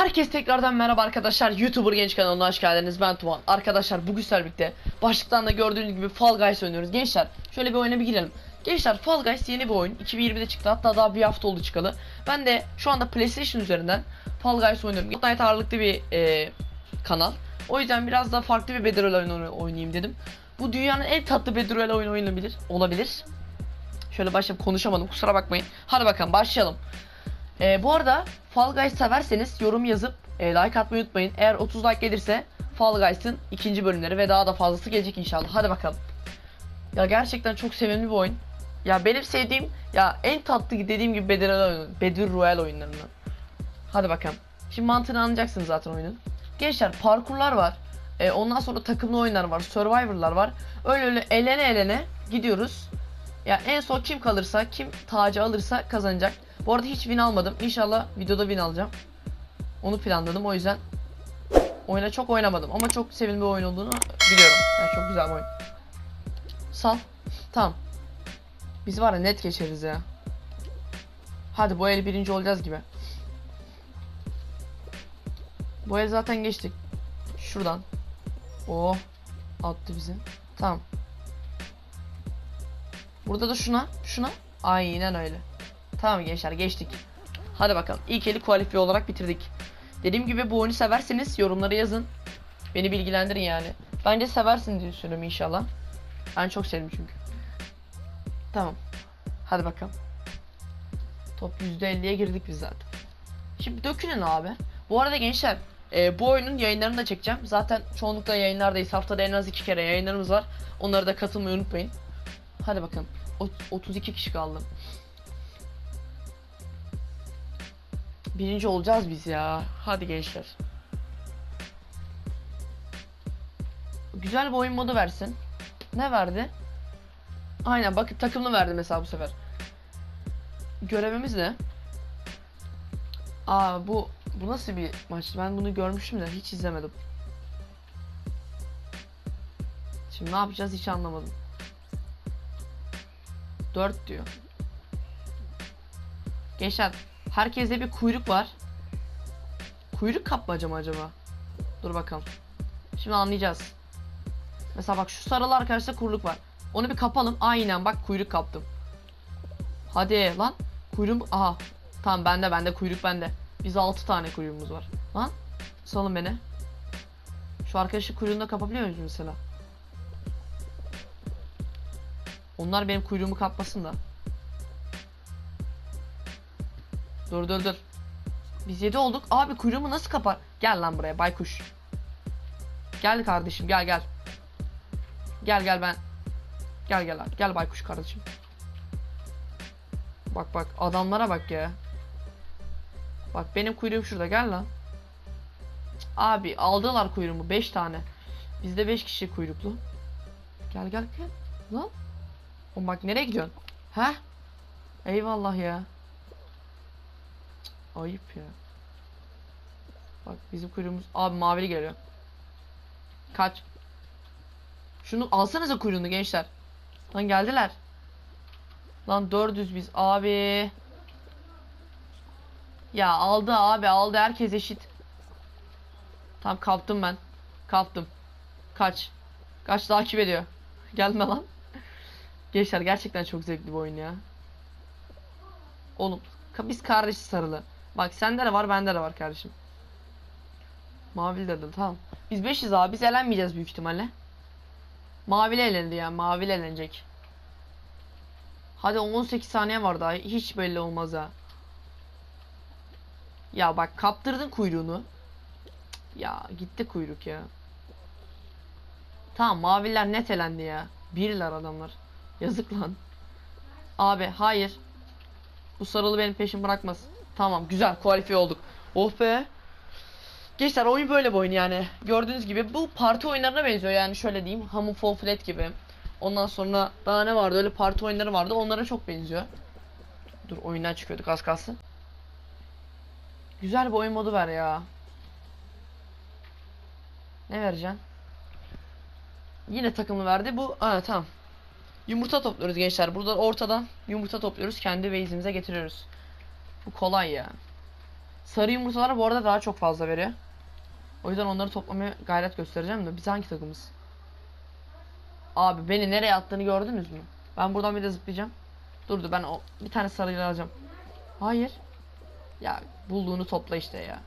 Herkes tekrardan merhaba arkadaşlar. YouTuber Genç kanalına hoş geldiniz. Ben Tuvan. Arkadaşlar bugün sizlerle birlikte başlıktan da gördüğünüz gibi Fall Guys oynuyoruz. Gençler şöyle bir oyuna bir girelim. Gençler Fall Guys yeni bir oyun. 2020'de çıktı. Hatta daha bir hafta oldu çıkalı. Ben de şu anda PlayStation üzerinden Fall Guys oynuyorum. Fortnite ağırlıklı bir e, kanal. O yüzden biraz daha farklı bir Battle Royale oynayayım dedim. Bu dünyanın en tatlı Battle Royale oyunu oynanabilir. Olabilir. Şöyle başlayıp konuşamadım. Kusura bakmayın. Hadi bakalım başlayalım. Ee, bu arada Fall Guys severseniz yorum yazıp e, like atmayı unutmayın. Eğer 30 like gelirse Fall Guys'ın ikinci bölümleri ve daha da fazlası gelecek inşallah. Hadi bakalım. Ya gerçekten çok sevimli bir oyun. Ya benim sevdiğim ya en tatlı dediğim gibi Royale oyunu. Battle Royale oyunlarından. Hadi bakalım. Şimdi mantığını anlayacaksınız zaten oyunun. Gençler parkurlar var. E, ondan sonra takımlı oyunlar var. Survivor'lar var. Öyle öyle elene elene gidiyoruz. Ya en son kim kalırsa, kim tacı alırsa kazanacak. Bu arada hiç win almadım. İnşallah videoda win alacağım. Onu planladım. O yüzden oyuna çok oynamadım ama çok sevimli bir oyun olduğunu biliyorum. Yani çok güzel bir oyun. Sal. Tamam. Biz var ya net geçeriz ya. Hadi bu el birinci olacağız gibi. Bu el zaten geçtik. Şuradan. Oh. Attı bizi. Tamam. Burada da şuna, şuna. Aynen öyle. Tamam gençler geçtik. Hadi bakalım. İlk eli kualifiye olarak bitirdik. Dediğim gibi bu oyunu severseniz yorumlara yazın. Beni bilgilendirin yani. Bence seversin diye düşünüyorum inşallah. Ben çok sevdim çünkü. Tamam. Hadi bakalım. Top %50'ye girdik biz zaten. Şimdi dökülün abi. Bu arada gençler e, bu oyunun yayınlarını da çekeceğim. Zaten çoğunlukla yayınlardayız. Haftada en az iki kere yayınlarımız var. Onlara da katılmayı unutmayın. Hadi bakalım. O- 32 kişi kaldı. Birinci olacağız biz ya. Hadi gençler. Güzel bir oyun modu versin. Ne verdi? Aynen bakın takımlı verdi mesela bu sefer. Görevimiz ne? Aa bu bu nasıl bir maç? Ben bunu görmüştüm de hiç izlemedim. Şimdi ne yapacağız hiç anlamadım. 4 diyor. Gençler herkeste bir kuyruk var. Kuyruk kapmaca mı acaba? Dur bakalım. Şimdi anlayacağız. Mesela bak şu sarılı arkadaşta kuyruk var. Onu bir kapalım. Aynen bak kuyruk kaptım. Hadi lan. Kuyruğum aha. Tamam bende bende kuyruk bende. Biz 6 tane kuyruğumuz var. Lan salın beni. Şu arkadaşı kuyruğunu da kapabiliyor muyuz mesela? Onlar benim kuyruğumu kapmasın da. Dur dur dur. Biz 7 olduk. Abi kuyruğumu nasıl kapar? Gel lan buraya baykuş. Gel kardeşim gel gel. Gel gel ben. Gel gel lan. Gel baykuş kardeşim. Bak bak adamlara bak ya. Bak benim kuyruğum şurada gel lan. Abi aldılar kuyruğumu 5 tane. Bizde 5 kişi kuyruklu. Gel gel gel. Lan. Oğlum bak nereye gidiyorsun? He? Eyvallah ya. Ayıp ya. Bak bizim kuyruğumuz... Abi mavili geliyor. Kaç. Şunu alsanıza kuyruğunu gençler. Lan geldiler. Lan 400 biz abi. Ya aldı abi aldı herkes eşit. Tamam kaptım ben. Kaptım. Kaç. Kaç takip ediyor. Gelme lan. Gençler gerçekten çok zevkli bir oyun ya. Oğlum biz kardeş sarılı. Bak sende de var bende de var kardeşim. Mavili de de tamam. Biz 500 abi biz elenmeyeceğiz büyük ihtimalle. Mavili elendi ya mavili elenecek. Hadi 18 saniye var daha hiç belli olmaz ha. Ya bak kaptırdın kuyruğunu. Ya gitti kuyruk ya. Tamam maviler net elendi ya. Birler adamlar. Yazık lan. Abi hayır. Bu sarılı benim peşim bırakmaz. Tamam güzel kualifiye olduk. Oh be. Gençler oyun böyle bir oyun yani. Gördüğünüz gibi bu parti oyunlarına benziyor yani şöyle diyeyim. Hamur Fall Flat gibi. Ondan sonra daha ne vardı öyle parti oyunları vardı onlara çok benziyor. Dur oyundan çıkıyorduk az kalsın. Güzel bir oyun modu ver ya. Ne vereceksin? Yine takımı verdi. Bu ha tamam. Yumurta topluyoruz gençler. Burada ortadan yumurta topluyoruz. Kendi base'imize getiriyoruz. Bu kolay ya. Sarı yumurtalar bu arada daha çok fazla veriyor. O yüzden onları toplamaya gayret göstereceğim de biz hangi takımız? Abi beni nereye attığını gördünüz mü? Ben buradan bir de zıplayacağım. Durdu ben o bir tane sarıyla alacağım. Hayır. Ya bulduğunu topla işte ya.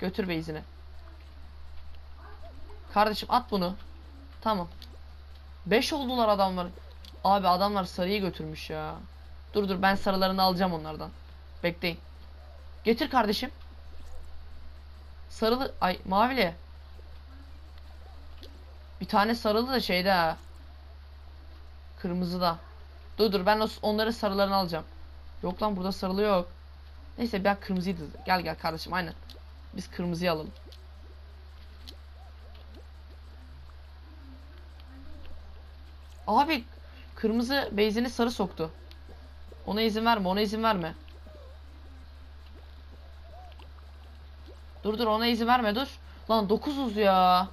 Götür beyzini. Kardeşim at bunu. Tamam. 5 oldular adamlar. Abi adamlar sarıyı götürmüş ya. Dur dur ben sarılarını alacağım onlardan. Bekleyin. Getir kardeşim. Sarılı ay mavili. Bir tane sarılı da şeyde ha. Kırmızıda. Dur dur ben onları sarılarını alacağım. Yok lan burada sarılı yok. Neyse ben kırmızıydı. Gel gel kardeşim aynen. Biz kırmızıyı alalım. Abi kırmızı beyzini sarı soktu. Ona izin verme, ona izin verme. Dur dur ona izin verme dur. Lan 900 ya.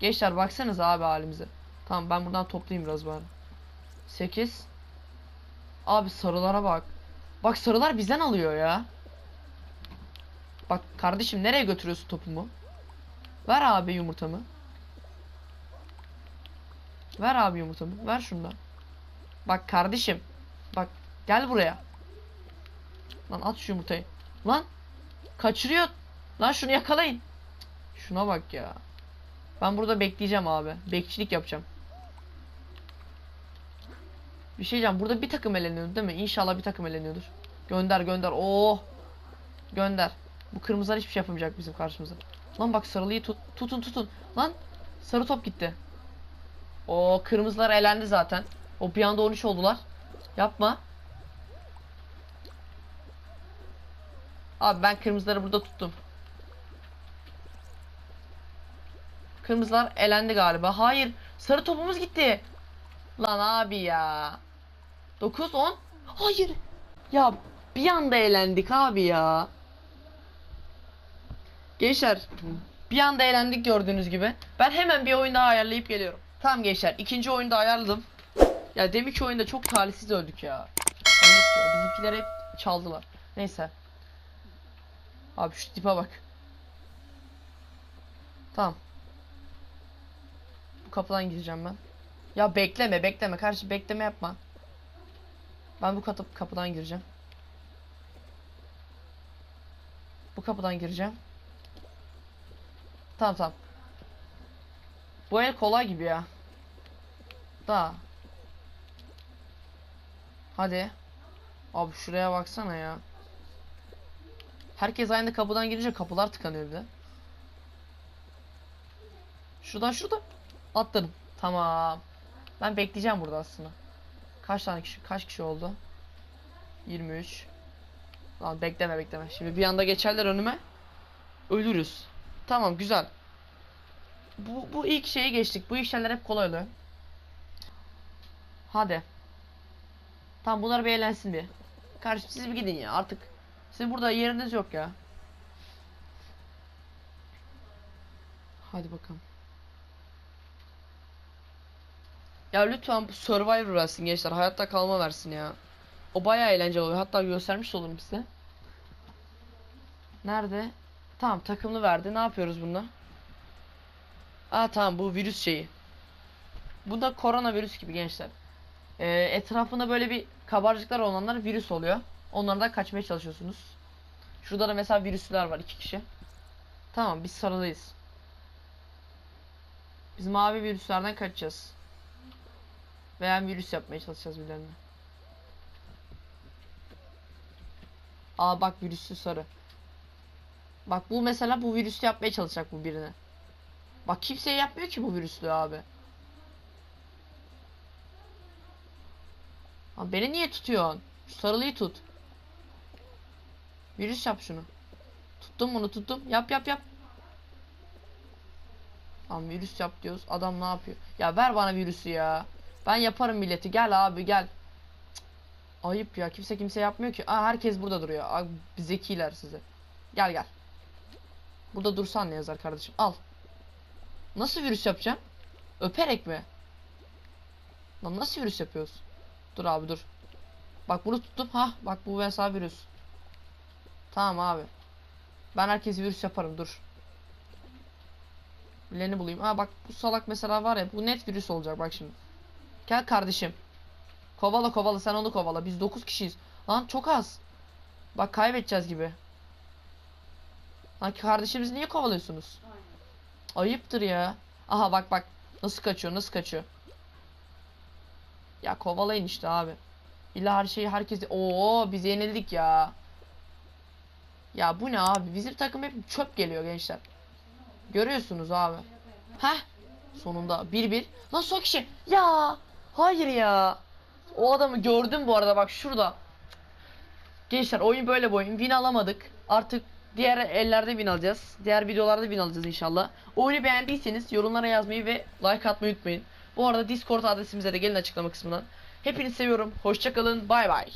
Gençler baksanız abi halimize. Tamam ben buradan toplayayım biraz bari. 8. Abi sarılara bak. Bak sarılar bizden alıyor ya. Bak kardeşim nereye götürüyorsun topumu? Ver abi yumurtamı. Ver abi yumurtamı. Ver şunu da. Bak kardeşim. Bak gel buraya. Lan at şu yumurtayı. Lan kaçırıyor. Lan şunu yakalayın. Şuna bak ya. Ben burada bekleyeceğim abi. Bekçilik yapacağım. Bir şey diyeceğim. Burada bir takım eleniyordu değil mi? İnşallah bir takım eleniyordur. Gönder gönder. Oh. Gönder. Bu kırmızılar hiçbir şey yapamayacak bizim karşımıza. Lan bak sarılıyı tut. Tutun tutun. Lan sarı top gitti. O kırmızılar elendi zaten. O bir anda 13 oldular. Yapma. Abi ben kırmızıları burada tuttum. Kırmızılar elendi galiba. Hayır. Sarı topumuz gitti. Lan abi ya. 9 10. Hayır. Ya bir anda eğlendik abi ya. Gençler bir anda eğlendik gördüğünüz gibi. Ben hemen bir oyun daha ayarlayıp geliyorum. Tamam gençler ikinci oyunda ayarladım. Ya deminki oyunda çok talihsiz öldük ya. Bizimkiler hep çaldılar. Neyse. Abi şu tipe bak. Tamam. Bu kapıdan gireceğim ben. Ya bekleme bekleme karşı bekleme yapma. Ben bu kapı kapıdan gireceğim. Bu kapıdan gireceğim. Tamam tamam. Bu el kolay gibi ya. Da. Hadi. Abi şuraya baksana ya. Herkes aynı kapıdan girince kapılar tıkanıyor bir de. Şuradan şurada. Atladım. Tamam. Ben bekleyeceğim burada aslında. Kaç tane kişi kaç kişi oldu? 23. Lan bekleme bekleme. Şimdi bir anda geçerler önüme. Ölürüz. Tamam güzel. Bu, bu ilk şeyi geçtik. Bu işler hep kolay oluyor. Hadi. Tamam bunlar bir eğlensin bir. Kardeşim siz bir gidin ya artık. Sizin burada yeriniz yok ya. Hadi bakalım. Ya lütfen bu Survivor versin gençler. Hayatta kalma versin ya. O bayağı eğlenceli oluyor. Hatta göstermiş olurum size. Nerede? Tamam takımlı verdi. Ne yapıyoruz bunda? Aa tamam bu virüs şeyi. Bu da koronavirüs gibi gençler. Ee, etrafında böyle bir kabarcıklar olanlar virüs oluyor. Onlardan kaçmaya çalışıyorsunuz. Şurada da mesela virüsler var iki kişi. Tamam biz sarılıyız. Biz mavi virüslerden kaçacağız. Veya virüs yapmaya çalışacağız birilerine. Aa bak virüslü sarı. Bak bu mesela bu virüsü yapmaya çalışacak bu birine. Bak kimseye yapmıyor ki bu virüslü abi. Abi beni niye tutuyorsun? Şu sarılıyı tut. Virüs yap şunu. Tuttum bunu tuttum. Yap yap yap. Tamam virüs yap diyoruz. Adam ne yapıyor? Ya ver bana virüsü ya. Ben yaparım milleti. Gel abi gel. Cık. Ayıp ya. Kimse kimse yapmıyor ki. Aa herkes burada duruyor. Abi zekiler size. Gel gel. Burada dursan ne yazar kardeşim? Al. Nasıl virüs yapacağım? Öperek mi? Lan nasıl virüs yapıyoruz? Dur abi dur. Bak bunu tuttum. Ha bak bu mesela virüs. Tamam abi. Ben herkes virüs yaparım dur. Bileni bulayım. Ha bak bu salak mesela var ya bu net virüs olacak bak şimdi. Gel kardeşim. Kovala kovala sen onu kovala. Biz 9 kişiyiz. Lan çok az. Bak kaybedeceğiz gibi. Lan kardeşimizi niye kovalıyorsunuz? Ayıptır ya. Aha bak bak. Nasıl kaçıyor nasıl kaçıyor. Ya kovalayın işte abi. İlla her şeyi herkesi... Oo biz yenildik ya. Ya bu ne abi? Bizim takım hep çöp geliyor gençler. Görüyorsunuz abi. Heh. Sonunda 1-1. Lan son kişi. Ya. Hayır ya. O adamı gördüm bu arada bak şurada. Gençler oyun böyle bir oyun. Win alamadık. Artık diğer ellerde win alacağız. Diğer videolarda win alacağız inşallah. Oyunu beğendiyseniz yorumlara yazmayı ve like atmayı unutmayın. Bu arada Discord adresimize de gelin açıklama kısmından. Hepinizi seviyorum. Hoşçakalın. Bay bay.